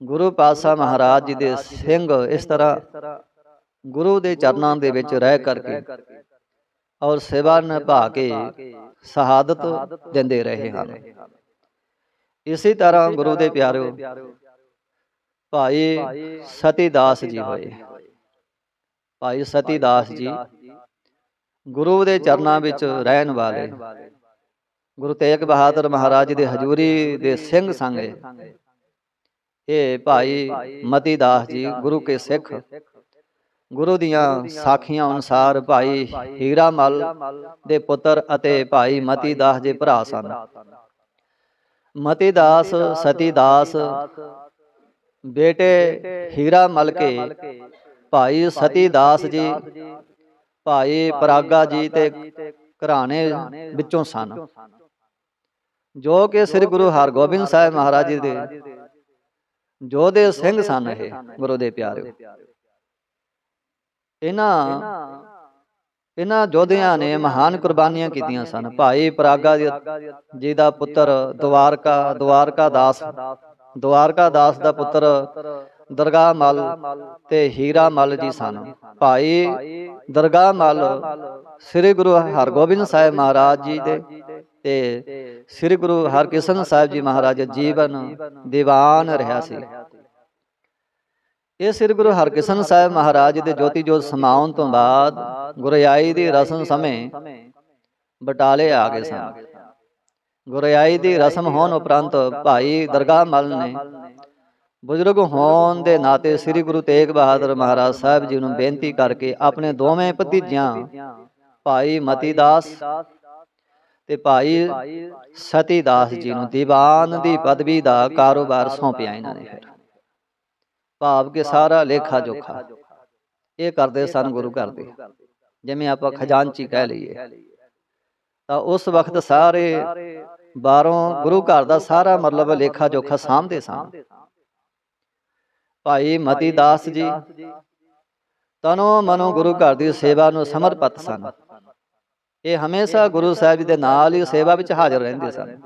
ਗੁਰੂ ਪਾਤਸ਼ਾਹ ਮਹਾਰਾਜ ਜੀ ਦੇ ਸਿੰਘ ਇਸ ਤਰ੍ਹਾਂ ਗੁਰੂ ਦੇ ਚਰਨਾਂ ਦੇ ਵਿੱਚ ਰਹਿ ਕਰਕੇ ਔਰ ਸੇਵਾ ਨਿਭਾ ਕੇ ਸ਼ਹਾਦਤ ਦਿੰਦੇ ਰਹੇ ਹਨ। ਇਸੇ ਤਰ੍ਹਾਂ ਗੁਰੂ ਦੇ ਪਿਆਰਿਓ ਭਾਈ ਸਤੀ ਦਾਸ ਜੀ ਹੋਏ। ਭਾਈ ਸਤੀ ਦਾਸ ਜੀ ਗੁਰੂ ਦੇ ਚਰਨਾਂ ਵਿੱਚ ਰਹਿਣ ਵਾਲੇ। ਗੁਰੂ ਤੇਗ ਬਹਾਦਰ ਮਹਾਰਾਜ ਦੇ ਹਜ਼ੂਰੀ ਦੇ ਸਿੰਘ ਸੰਗੇ ਇਹ ਭਾਈ ਮਤੀ ਦਾਸ ਜੀ ਗੁਰੂ ਕੇ ਸਿੱਖ। ਗੁਰੂ ਦੀਆਂ ਸਾਖੀਆਂ ਅਨੁਸਾਰ ਭਾਈ ਹੀਰਾ ਮਲ ਦੇ ਪੁੱਤਰ ਅਤੇ ਭਾਈ ਮਤੀ ਦਾਸ ਦੇ ਭਰਾ ਸਨ। ਮਤੀ ਦਾਸ ਸਤੀ ਦਾਸ ਬੇਟੇ ਹੀਰਾ ਮਲ ਕੇ ਭਾਈ ਸਤੀ ਦਾਸ ਜੀ। ਭਾਈ ਪਰਾਗਾ ਜੀ ਤੇ ਘਰਾਣੇ ਵਿੱਚੋਂ ਸਨ। ਜੋ ਕਿ ਸ੍ਰੀ ਗੁਰੂ ਹਰਗੋਬਿੰਦ ਸਾਹਿਬ ਮਹਾਰਾਜ ਜੀ ਦੇ ਜੋਧੇ ਸਿੰਘ ਸਨ ਇਹ ਗੁਰੂ ਦੇ ਪਿਆਰਿਓ ਇਹਨਾਂ ਇਹਨਾਂ ਜੋਧਿਆਂ ਨੇ ਮਹਾਨ ਕੁਰਬਾਨੀਆਂ ਕੀਤੀਆਂ ਸਨ। ਭਾਈ ਪਰਾਗਾ ਜੀ ਦਾ ਪੁੱਤਰ ਦਵਾਰਕਾ ਦਵਾਰਕਾ ਦਾਸ ਦਵਾਰਕਾ ਦਾਸ ਦਾ ਪੁੱਤਰ ਦਰਗਾਹ ਮਲ ਤੇ ਹੀਰਾ ਮਲ ਜੀ ਸਨ। ਭਾਈ ਦਰਗਾਹ ਮਲ ਸ੍ਰੀ ਗੁਰੂ ਹਰਗੋਬਿੰਦ ਸਾਹਿਬ ਮਹਾਰਾਜ ਜੀ ਦੇ ਤੇ ਸ੍ਰੀ ਗੁਰੂ ਹਰਕ੍ਰਿਸ਼ਨ ਸਾਹਿਬ ਜੀ ਮਹਾਰਾਜ ਜੀਵਨ ਦੀਵਾਨ ਰਿਹਾ ਸੀ। ਇਹ ਸ੍ਰੀ ਗੁਰੂ ਹਰਕ੍ਰਿਸ਼ਨ ਸਾਹਿਬ ਮਹਾਰਾਜ ਦੇ ਜੋਤੀ ਜੋਤ ਸਮਾਉਣ ਤੋਂ ਬਾਅਦ ਗੁਰਿਆਈ ਦੀ ਰਸਮ ਸਮੇਂ ਬਟਾਲੇ ਆ ਗਏ ਸਨ। ਗੁਰਿਆਈ ਦੀ ਰਸਮ ਹੋਣ ਉਪਰੰਤ ਭਾਈ ਦਰਗਾਹ ਮਲ ਨੇ ਬਜ਼ੁਰਗ ਹੋਣ ਦੇ ਨਾਤੇ ਸ੍ਰੀ ਗੁਰੂ ਤੇਗ ਬਹਾਦਰ ਮਹਾਰਾਜ ਸਾਹਿਬ ਜੀ ਨੂੰ ਬੇਨਤੀ ਕਰਕੇ ਆਪਣੇ ਦੋਵੇਂ ਭਤੀਜਿਆਂ, ਭਾਈ ਮਤੀ ਦਾਸ ਤੇ ਭਾਈ ਸਤੀ ਦਾਸ ਜੀ ਨੂੰ ਦੀਵਾਨ ਦੀ ਪਦਵੀ ਦਾ ਕਾਰੋਬਾਰ ਸੌਂਪਿਆ ਇਹਨਾਂ ਨੇ ਫਿਰ। ਭਾਵ ਕੇ ਸਾਰਾ ਲੇਖਾ ਜੋਖਾ। ਇਹ ਕਰਦੇ ਸਨ ਗੁਰੂ ਘਰ ਦੇ। ਜਿਵੇਂ ਆਪਾਂ ਖਜ਼ਾਨਚੀ ਕਹਿ ਲਈਏ। ਤਾਂ ਉਸ ਵਕਤ ਸਾਰੇ ਬਾਹਰੋਂ ਗੁਰੂ ਘਰ ਦਾ ਸਾਰਾ ਮਤਲਬ ਲੇਖਾ ਜੋਖਾ ਸਾਂਭਦੇ ਸਨ। ਭਾਈ ਮਤੀ ਦਾਸ ਜੀ, ਤਨੋ ਮਨੋ ਗੁਰੂ ਘਰ ਦੀ ਸੇਵਾ ਨੂੰ ਸਮਰਪਿਤ ਸਨ। ਇਹ ਹਮੇਸ਼ਾ ਗੁਰੂ ਸਾਹਿਬ ਜੀ ਦੇ ਨਾਲ ਹੀ ਸੇਵਾ ਵਿੱਚ ਹਾਜ਼ਰ ਰਹਿੰਦੇ ਸਨ।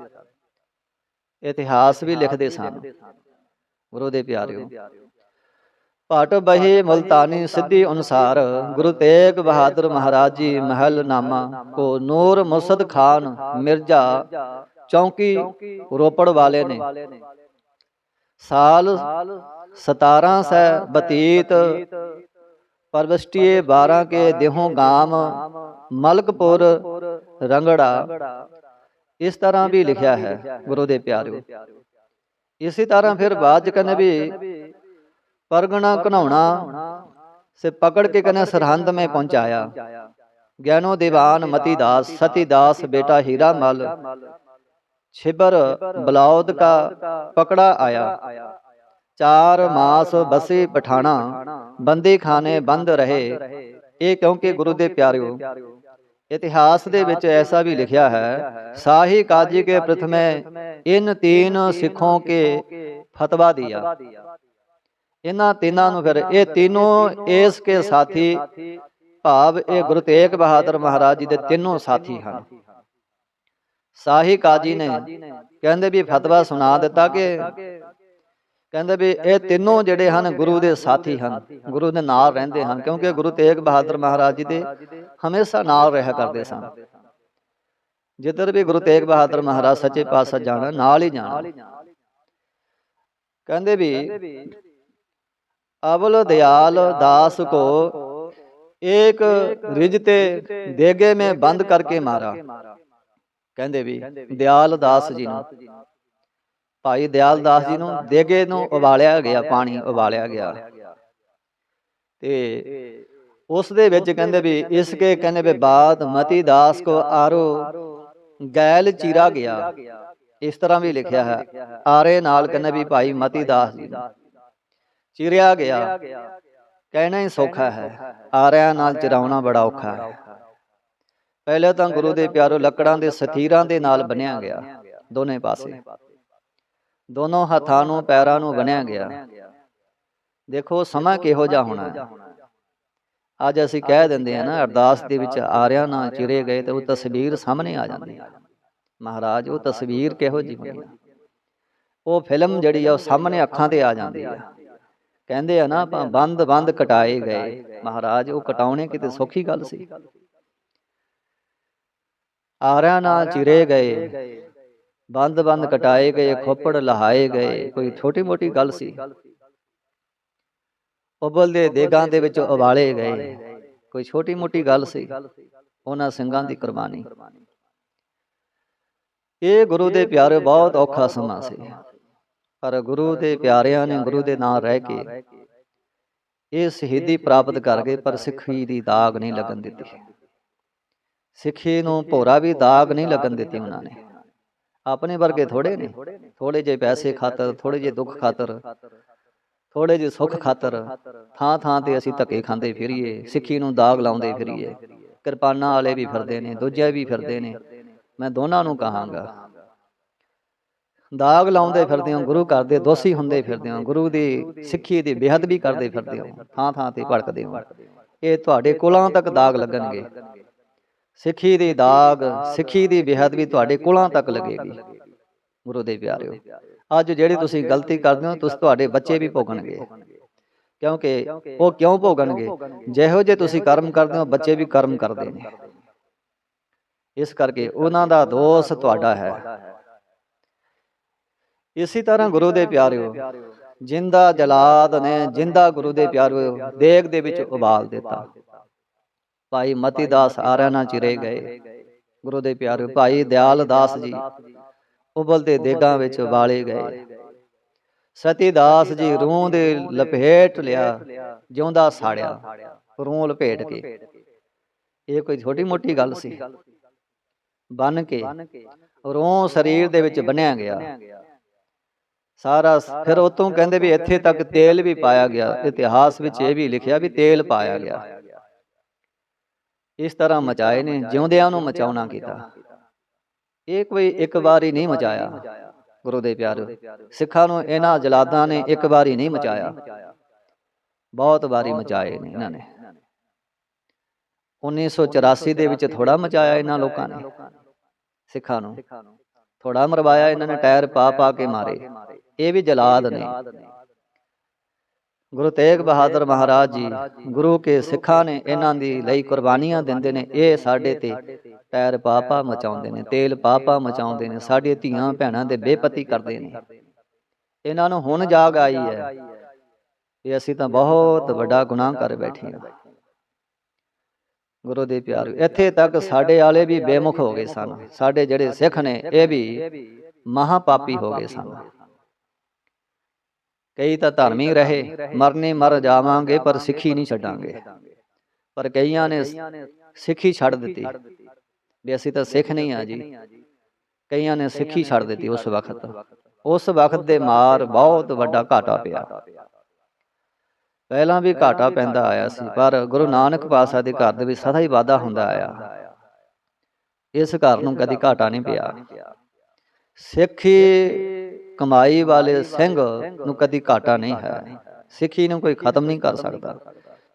ਇਤਿਹਾਸ ਵੀ ਲਿਖਦੇ ਸਨ। ਗੁਰੂ ਦੇ ਪਿਆਰਿਓ ਪਟ ਬਹੀ ਮਲਤਾਨੀ ਸਿੱਧੀ ਅਨੁਸਾਰ, ਗੁਰੂ ਤੇਗ ਬਹਾਦਰ ਮਹਾਰਾਜ ਜੀ ਮਹਿਲ ਨਾਮਾ ਕੋ ਨੂਰ ਮੁਸਦ ਖਾਨ ਮਿਰਜ਼ਾ ਚੌਂਕੀ ਰੋਪੜ ਵਾਲੇ ਨੇ। ਸਾਲ 17 ਸੈ ਬਤੀਤ, ਪਰਵਸਟੀਏ 12 ਕੇ ਦੇਹੋਂ ਗਾਮ, ਮਲਕਪੁਰ ਰੰਗੜਾ। ਇਸ ਤਰ੍ਹਾਂ ਵੀ ਲਿਖਿਆ ਹੈ ਗੁਰੂ ਦੇ ਪਿਆਰਿਓ। ਇਸੇ ਤਰ੍ਹਾਂ ਫਿਰ ਬਾਅਦ ਚ ਕਹਿੰਦੇ ਵੀ ਪਰਗਣਾ ਘਨਾਉਣਾ ਸੇ ਪਕੜ ਕੇ ਕਹਿੰਦੇ ਸਰਹੰਦ ਮੇ ਪਹੁੰਚਾਇਆ। ਗਿਆਨੋ ਦੀਵਾਨ ਮਤੀ ਦਾਸ, ਸਤੀ ਦਾਸ ਬੇਟਾ ਹੀਰਾ ਮਲ। ਛਿਬਰ ਬਲੌਦ ਕਾ ਪਕੜਾ ਆਇਆ। ਚਾਰ ਮਾਸ ਬਸੇ ਪਠਾਣਾ ਬੰਦੀ ਖਾਨੇ ਬੰਦ ਰਹੇ। ਇਹ ਕਿਉਂਕਿ ਗੁਰੂ ਦੇ ਪਿਆਰਿਓ। ਇਤਿਹਾਸ ਦੇ ਵਿੱਚ ਐਸਾ ਵੀ ਲਿਖਿਆ ਹੈ ਸਾਹੀ ਕਾਜੀ ਕੇ ਪ੍ਰਥਮੇ ਇਨ ਤੀਨ ਸਿੱਖੋਂ ਕੇ ਫਤਵਾ ਦਿਆ। ਇਹਨਾਂ ਤਿੰਨਾਂ ਨੂੰ ਫਿਰ ਇਹ ਤਿੰਨੋਂ ਇਸ ਕੇ ਸਾਥੀ ਭਾਵ ਇਹ ਗੁਰੂ ਤੇਗ ਬਹਾਦਰ ਮਹਾਰਾਜ ਜੀ ਦੇ ਤਿੰਨੋਂ ਸਾਥੀ ਹਨ। ਸਾਹੀ ਕਾਜੀ ਨੇ ਕਹਿੰਦੇ ਵੀ ਫਤਵਾ ਸੁਣਾ ਦਿੱਤਾ ਕਿ ਕਹਿੰਦੇ ਵੀ ਇਹ ਤਿੰਨੋਂ ਜਿਹੜੇ ਹਨ ਗੁਰੂ ਦੇ ਸਾਥੀ ਹਨ ਗੁਰੂ ਦੇ ਨਾਲ ਰਹਿੰਦੇ ਹਨ ਕਿਉਂਕਿ ਗੁਰੂ ਤੇਗ ਬਹਾਦਰ ਮਹਾਰਾਜ ਜੀ ਦੇ ਹਮੇਸ਼ਾ ਨਾਲ ਰਹਿਆ ਕਰਦੇ ਸਨ। ਜਿੱਧਰ ਵੀ ਗੁਰੂ ਤੇਗ ਬਹਾਦਰ ਮਹਾਰਾਜ ਸੱਚੇ ਪਾਤਸ਼ਾਹ ਜਾਣਾ ਨਾਲ ਹੀ ਜਾਣਾ। ਕਹਿੰਦੇ ਵੀ ਅਵਲ ਦਿਆਲ ਦਾਸ ਕੋ ਇੱਕ ਰਿਜ ਤੇ ਦੇਗੇ ਮੈਂ ਬੰਦ ਕਰਕੇ ਮਾਰਾ। ਕਹਿੰਦੇ ਵੀ ਦਿਆਲ ਦਾਸ ਜੀ ਨੂੰ। ਭਾਈ ਦਿਆਲ ਦਾਸ ਜੀ ਨੂੰ ਦੇਗੇ ਨੂੰ ਉਬਾਲਿਆ ਗਿਆ ਪਾਣੀ ਉਬਾਲਿਆ ਗਿਆ। ਤੇ ਉਸ ਦੇ ਵਿੱਚ ਕਹਿੰਦੇ ਵੀ ਇਸ ਕੇ ਕਹਿੰਦੇ ਵੀ ਬਾਤ ਮਤੀ ਦਾਸ ਕੋ ਆਰੋ ਗੈਲ ਚੀਰਾ ਗਿਆ। ਇਸ ਤਰ੍ਹਾਂ ਵੀ ਲਿਖਿਆ ਹੈ। ਆਰੇ ਨਾਲ ਕਹਿੰਦੇ ਵੀ ਭਾਈ ਮਤੀ ਦਾਸ ਜੀ ਚੀਰਿਆ ਗਿਆ। ਕਹਿਣਾ ਹੀ ਸੌਖਾ ਹੈ ਆਰਿਆਂ ਨਾਲ ਚਰਾਉਣਾ ਬੜਾ ਔਖਾ ਹੈ। ਪਹਿਲੇ ਤਾਂ ਗੁਰੂ ਦੇ ਪਿਆਰੋ ਲੱਕੜਾਂ ਦੇ ਸਥੀਰਾਂ ਦੇ ਨਾਲ ਬਣਿਆ ਗਿਆ। ਦੋਨੇ ਪਾਸੇ। ਦੋਨੋਂ ਹੱਥਾਂ ਨੂੰ ਪੈਰਾਂ ਨੂੰ ਬਣਿਆ ਗਿਆ। ਦੇਖੋ ਸਮਾਂ ਕਿਹੋ ਜਿਹਾ ਹੋਣਾ ਹੈ? ਅੱਜ ਅਸੀਂ ਕਹਿ ਦਿੰਦੇ ਆ ਨਾ ਅਰਦਾਸ ਦੇ ਵਿੱਚ ਆਰਿਆਂ ਨਾਲ ਚਿਰੇ ਗਏ ਤੇ ਉਹ ਤਸਵੀਰ ਸਾਹਮਣੇ ਆ ਜਾਂਦੀ ਹੈ। ਮਹਾਰਾਜ ਉਹ ਤਸਵੀਰ ਕਿਹੋ ਜਿਹੀ ਹੋਣੀ ਉਹ ਫਿਲਮ ਜਿਹੜੀ ਆ ਉਹ ਸਾਹਮਣੇ ਅੱਖਾਂ ਤੇ ਆ ਜਾਂਦੀ ਹੈ। ਕਹਿੰਦੇ ਆ ਨਾ ਆਪਾਂ ਬੰਦ ਬੰਦ ਕਟਾਏ ਗਏ। ਮਹਾਰਾਜ ਉਹ ਕਟਾਉਣੇ ਕਿਤੇ ਸੌਖੀ ਗੱਲ ਸੀ। ਆਰਿਆਂ ਨਾਲ ਚਿਰੇ ਗਏ। ਬੰਦ ਬੰਦ ਕਟਾਏ ਗਏ ਖੋਪੜ ਲਹਾਏ ਗਏ ਕੋਈ ਛੋਟੀ ਮੋਟੀ ਗੱਲ ਸੀ। ਉਬਲ ਦੇ ਦੇਗਾਂ ਦੇ ਵਿੱਚ ਉਬਾਲੇ ਗਏ। ਕੋਈ ਛੋਟੀ ਮੋਟੀ ਗੱਲ ਸੀ। ਉਹਨਾਂ ਸਿੰਘਾਂ ਦੀ ਕੁਰਬਾਨੀ। ਇਹ ਗੁਰੂ ਦੇ ਪਿਆਰੇ ਬਹੁਤ ਔਖਾ ਸਮਾਂ ਸੀ। ਪਰ ਗੁਰੂ ਦੇ ਪਿਆਰਿਆਂ ਨੇ ਗੁਰੂ ਦੇ ਨਾਲ ਰਹਿ ਕੇ ਇਹ ਸ਼ਹੀਦੀ ਪ੍ਰਾਪਤ ਕਰ ਗਏ ਪਰ ਸਿੱਖੀ ਦੀ ਦਾਗ ਨਹੀਂ ਲੱਗਣ ਦਿੱਤੀ। ਸਿੱਖੀ ਨੂੰ ਭੋਰਾ ਵੀ ਦਾਗ ਨਹੀਂ ਲੱਗਣ ਦਿੱਤੀ ਉਹਨਾਂ ਨੇ। ਆਪਣੇ ਵਰਗੇ ਥੋੜੇ ਨੇ। ਥੋੜੇ ਜਿਹੇ ਪੈਸੇ ਖਾਤਰ ਥੋੜੇ ਜਿਹੇ ਦੁੱਖ ਖਾਤਰ ਥੋੜੇ ਜਿਹੇ ਸੁੱਖ ਖਾਤਰ। ਥਾਂ ਥਾਂ ਤੇ ਅਸੀਂ ਧੱਕੇ ਖਾਂਦੇ ਫਿਰੀਏ ਸਿੱਖੀ ਨੂੰ ਦਾਗ ਲਾਉਂਦੇ ਫਿਰੀਏ। ਕਿਰਪਾਨਾਂ ਵਾਲੇ ਵੀ ਫਿਰਦੇ ਨੇ ਦੂਜੇ ਵੀ ਫਿਰਦੇ ਨੇ। ਮੈਂ ਦੋਨਾਂ ਨੂੰ ਕਹਾਂਗਾ। ਦਾਗ ਲਾਉਂਦੇ ਫਿਰਦੇ ਹੋ ਗੁਰੂ ਘਰ ਦੇ ਦੋਸ਼ੀ ਹੁੰਦੇ ਫਿਰਦੇ ਹੋ ਗੁਰੂ ਦੀ ਸਿੱਖੀ ਦੀ ਬੇਹੱਦ ਵੀ ਕਰਦੇ ਫਿਰਦੇ ਹੋ। ਥਾਂ ਥਾਂ ਤੇ ਭੜਕਦੇ ਹੋ। ਇਹ ਤੁਹਾਡੇ ਕੁਲਾਂ ਤੱਕ ਦਾਗ ਲੱਗਣਗੇ। ਸਿੱਖੀ ਦੀ ਦਾਗ ਸਿੱਖੀ ਦੀ ਬੇਹੱਦ ਵੀ ਤੁਹਾਡੇ ਕੁਲਾਂ ਤੱਕ ਲੱਗੇਗੀ। ਗੁਰੂ ਦੇ ਪਿਆਰਿਓ ਅੱਜ ਜਿਹੜੀ ਤੁਸੀਂ ਗਲਤੀ ਕਰਦੇ ਹੋ ਤੁਸੀਂ ਤੁਹਾਡੇ ਬੱਚੇ ਵੀ ਭੋਗਣਗੇ। ਕਿਉਂਕਿ ਉਹ ਕਿਉਂ ਭੋਗਣਗੇ? ਜਿਹੋ ਜੇ ਤੁਸੀਂ ਕਰਮ ਕਰਦੇ ਹੋ ਬੱਚੇ ਵੀ ਕਰਮ ਕਰਦੇ ਨੇ। ਇਸ ਕਰਕੇ ਉਹਨਾਂ ਦਾ ਦੋਸ਼ ਤੁਹਾਡਾ ਹੈ। ਇਸੇ ਤਰ੍ਹਾਂ ਗੁਰੂ ਦੇ ਪਿਆਰਿਓ ਜਿੰਦਾ ਜਲਾਦ ਨੇ ਜਿੰਦਾ ਗੁਰੂ ਦੇ ਪਿਆਰਿਓ ਦੇਗ ਦੇ ਵਿੱਚ ਉਬਾਲ ਦਿੱਤਾ। ਭਾਈ ਮਤੀ ਦਾਸ ਆਰਿਆਂ ਨਾਲ ਚਿਰੇ ਗਏ। ਗੁਰੂ ਦੇ ਪਿਆਰਿਓ ਭਾਈ ਦਿਆਲ ਦਾਸ ਜੀ ਉਬਲਦੇ ਦੇਗਾਂ ਵਿੱਚ ਉਬਾਲੇ ਗਏ। ਸਤੀ ਦਾਸ ਜੀ ਰੂਹ ਦੇ ਲਪੇਟ ਲਿਆ ਜਿਉਂਦਾ ਸਾੜਿਆ। ਰੂਹ ਲਪੇਟ ਕੇ। ਇਹ ਕੋਈ ਛੋਟੀ ਮੋਟੀ ਗੱਲ ਸੀ। ਬਨ ਕੇ ਰੂਹ ਸਰੀਰ ਦੇ ਵਿੱਚ ਬੰਨਿਆ ਗਿਆ। ਸਾਰਾ ਫਿਰ ਉਤੋਂ ਕਹਿੰਦੇ ਵੀ ਇੱਥੇ ਤੱਕ ਤੇਲ ਵੀ ਪਾਇਆ ਗਿਆ। ਇਤਿਹਾਸ ਵਿੱਚ ਇਹ ਵੀ ਲਿਖਿਆ ਵੀ ਤੇਲ ਪਾਇਆ ਗਿਆ। ਇਸ ਤਰ੍ਹਾਂ ਮਚਾਏ ਨੇ ਜਿਉਂਦਿਆਂ ਨੂੰ ਮਚਾਉਣਾ ਕੀਤਾ। ਇਹ ਕੋਈ ਇੱਕ ਵਾਰੀ ਨਹੀਂ ਮਚਾਇਆ। ਗੁਰੂ ਦੇ ਪਿਆਰੋ ਸਿੱਖਾਂ ਨੂੰ ਇਹਨਾਂ ਜਲਾਦਾਂ ਨੇ ਇੱਕ ਵਾਰੀ ਨਹੀਂ ਮਚਾਇਆ। ਬਹੁਤ ਵਾਰੀ ਮਚਾਏ ਨੇ ਇਹਨਾਂ ਨੇ। 1984 ਦੇ ਵਿੱਚ ਥੋੜਾ ਮਚਾਇਆ ਇਹਨਾਂ ਲੋਕਾਂ ਨੇ। ਸਿੱਖਾਂ ਨੂੰ। ਥੋੜਾ ਮਰਵਾਇਆ ਇਹਨਾਂ ਨੇ ਟਾਇਰ ਪਾ ਪਾ ਕੇ ਮਾਰੇ। ਇਹ ਵੀ ਜਲਾਦ ਨੇ। ਗੁਰੂ ਤੇਗ ਬਹਾਦਰ ਮਹਾਰਾਜ ਜੀ ਗੁਰੂ ਕੇ ਸਿੱਖਾਂ ਨੇ ਇਹਨਾਂ ਦੀ ਲਈ ਕੁਰਬਾਨੀਆਂ ਦਿੰਦੇ ਨੇ। ਇਹ ਸਾਡੇ ਤੇ ਟਾਇਰ ਪਾਪਾ ਮਚਾਉਂਦੇ ਨੇ ਤੇਲ ਪਾਪਾ ਮਚਾਉਂਦੇ ਨੇ ਸਾਡੀਆਂ ਧੀਆਂ ਭੈਣਾਂ ਦੇ ਬੇਪਤੀ ਕਰਦੇ ਨੇ। ਇਹਨਾਂ ਨੂੰ ਹੁਣ ਜਾਗ ਆਈ ਹੈ। ਇਹ ਅਸੀਂ ਤਾਂ ਬਹੁਤ ਵੱਡਾ ਗੁਨਾਹ ਕਰ ਬੈਠੇ ਹਾਂ। ਗੁਰੂ ਦੇ ਪਿਆਰੇ ਇੱਥੇ ਤੱਕ ਸਾਡੇ ਵਾਲੇ ਵੀ ਬੇਮੁਖ ਹੋ ਗਏ ਸਨ। ਸਾਡੇ ਜਿਹੜੇ ਸਿੱਖ ਨੇ ਇਹ ਵੀ ਮਹਾ ਪਾਪੀ ਹੋ ਗਏ ਸਨ। ਕਈ ਤਾਂ ਧਰਮੀ ਰਹੇ ਮਰਨੇ ਮਰ ਜਾਵਾਂਗੇ ਪਰ ਸਿੱਖੀ ਨਹੀਂ ਛੱਡਾਂਗੇ। ਪਰ ਕਈਆਂ ਨੇ ਸਿੱਖੀ ਛੱਡ ਦਿੱਤੀ। ਵੀ ਅਸੀਂ ਤਾਂ ਸਿੱਖ ਨਹੀਂ ਆ ਜੀ। ਕਈਆਂ ਨੇ ਸਿੱਖੀ ਛੱਡ ਦਿੱਤੀ ਉਸ ਵਕਤ। ਉਸ ਵਕਤ। ਦੇ ਮਾਰ ਬਹੁਤ ਵੱਡਾ ਘਾਟਾ ਪਿਆ। ਪਹਿਲਾਂ ਵੀ ਘਾਟਾ ਪੈਂਦਾ ਆਇਆ ਸੀ ਪਰ ਗੁਰੂ ਨਾਨਕ ਪਾਤਸ਼ਾਹ ਦੇ ਘਰ ਦੇ ਵਿੱਚ ਸਦਾ ਹੀ ਵਾਧਾ ਹੁੰਦਾ ਆਇਆ। ਇਸ ਘਰ ਨੂੰ ਕਦੀ ਘਾਟਾ ਨਹੀਂ ਪਿਆ। ਸਿੱਖੀ ਕਮਾਈ ਵਾਲੇ ਸਿੰਘ ਨੂੰ ਕਦੀ ਘਾਟਾ ਨਹੀਂ ਹੈ। ਸਿੱਖੀ ਨੂੰ ਕੋਈ ਖਤਮ ਨਹੀਂ ਕਰ ਸਕਦਾ।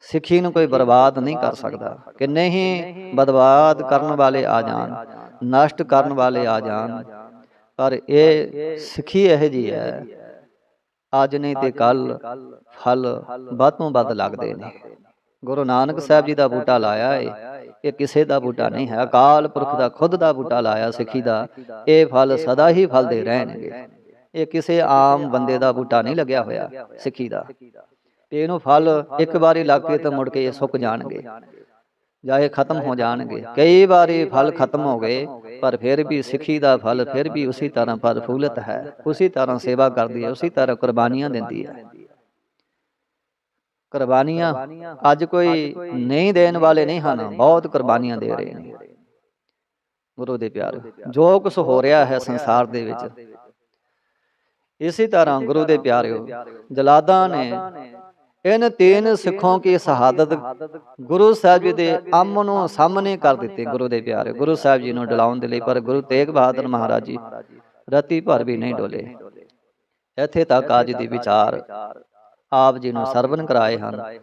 ਸਿੱਖੀ ਨੂੰ ਕੋਈ ਬਰਬਾਦ ਨਹੀਂ ਕਰ ਸਕਦਾ। ਕਿ ਨਹੀਂ ਬਰਬਾਦ ਕਰਨ ਵਾਲੇ ਆ ਜਾਣ ਨਸ਼ਟ ਕਰਨ ਵਾਲੇ ਆ ਜਾਣ। ਪਰ ਇਹ ਸਿੱਖੀ ਇਹ ਜੀ ਹੈ। ਅੱਜ ਨਹੀਂ ਤੇ ਕੱਲ ਫਲ ਵੱਧ ਤੋਂ ਵੱਧ ਲੱਗਦੇ ਨੇ। ਗੁਰੂ ਨਾਨਕ ਸਾਹਿਬ ਜੀ ਦਾ ਬੂਟਾ ਲਾਇਆ ਏ। ਇਹ ਕਿਸੇ ਦਾ ਬੂਟਾ ਨਹੀਂ ਹੈ। ਅਕਾਲ ਪੁਰਖ ਦਾ ਖੁਦ ਦਾ ਬੂਟਾ ਲਾਇਆ ਸਿੱਖੀ ਦਾ। ਇਹ ਫਲ ਸਦਾ ਹੀ ਫਲਦੇ ਰਹਿਣਗੇ। ਇਹ ਕਿਸੇ ਆਮ ਬੰਦੇ ਦਾ ਬੂਟਾ ਨਹੀਂ ਲੱਗਿਆ ਹੋਇਆ, ਸਿੱਖੀ ਦਾ। ਤੇ ਇਹਨੂੰ ਫਲ ਇੱਕ ਵਾਰੀ ਲੱਗ ਕੇ ਤਾਂ ਮੁੜ ਕੇ ਇਹ ਸੁੱਕ ਜਾਣਗੇ। ਜਾਂ ਇਹ ਖਤਮ ਹੋ ਜਾਣਗੇ। ਕਈ ਵਾਰੀ ਫਲ ਖਤਮ ਹੋ ਗਏ, ਪਰ ਫਿਰ ਵੀ ਸਿੱਖੀ ਦਾ ਫਲ ਫਿਰ ਵੀ ਉਸੇ ਤਰ੍ਹਾਂ ਪ੍ਰਫੁੱਲਤ ਹੈ। ਉਸੇ ਤਰ੍ਹਾਂ ਸੇਵਾ ਕਰਦੀ ਹੈ, ਉਸੇ ਤਰ੍ਹਾਂ ਕੁਰਬਾਨੀਆਂ ਦਿੰਦੀ ਹੈ। ਕੁਰਬਾਨੀਆਂ ਅੱਜ ਕੋਈ ਨਹੀਂ ਦੇਣ ਵਾਲੇ ਨਹੀਂ ਹਨ, ਬਹੁਤ ਕੁਰਬਾਨੀਆਂ ਦੇ ਰਹੇ ਨੇ। ਗੁਰੂ ਦੇ ਪਿਆਰ, ਜੋ ਕੁਝ ਹੋ ਰਿਹਾ ਹੈ ਸੰਸਾਰ ਦੇ ਵਿੱਚ ਇਸੇ ਤਰ੍ਹਾਂ ਗੁਰੂ ਦੇ ਪਿਆਰਿਓ ਜਲਾਦਾਂ ਨੇ ਇਨ ਤਿੰਨ ਸਿੱਖੋਂ ਕੀ ਸ਼ਹਾਦਤ ਗੁਰੂ ਸਾਹਿਬ ਜੀ ਦੇ ਅੰਮ ਨੂੰ ਸਾਹਮਣੇ ਕਰ ਦਿੱਤੇ ਗੁਰੂ ਦੇ ਪਿਆਰੇ ਗੁਰੂ ਸਾਹਿਬ ਜੀ ਨੂੰ ਡਲਾਉਣ ਦੇ ਲਈ ਪਰ ਗੁਰੂ ਤੇਗ ਬਹਾਦਰ ਮਹਾਰਾਜ ਜੀ ਰਤੀ ਭਰ ਵੀ ਨਹੀਂ ਡੋਲੇ। ਇੱਥੇ ਤੱਕ ਅੱਜ ਦੀ ਵਿਚਾਰ ਆਪ ਜੀ ਨੂੰ ਸਰਵਨ ਕਰਾਏ ਹਨ।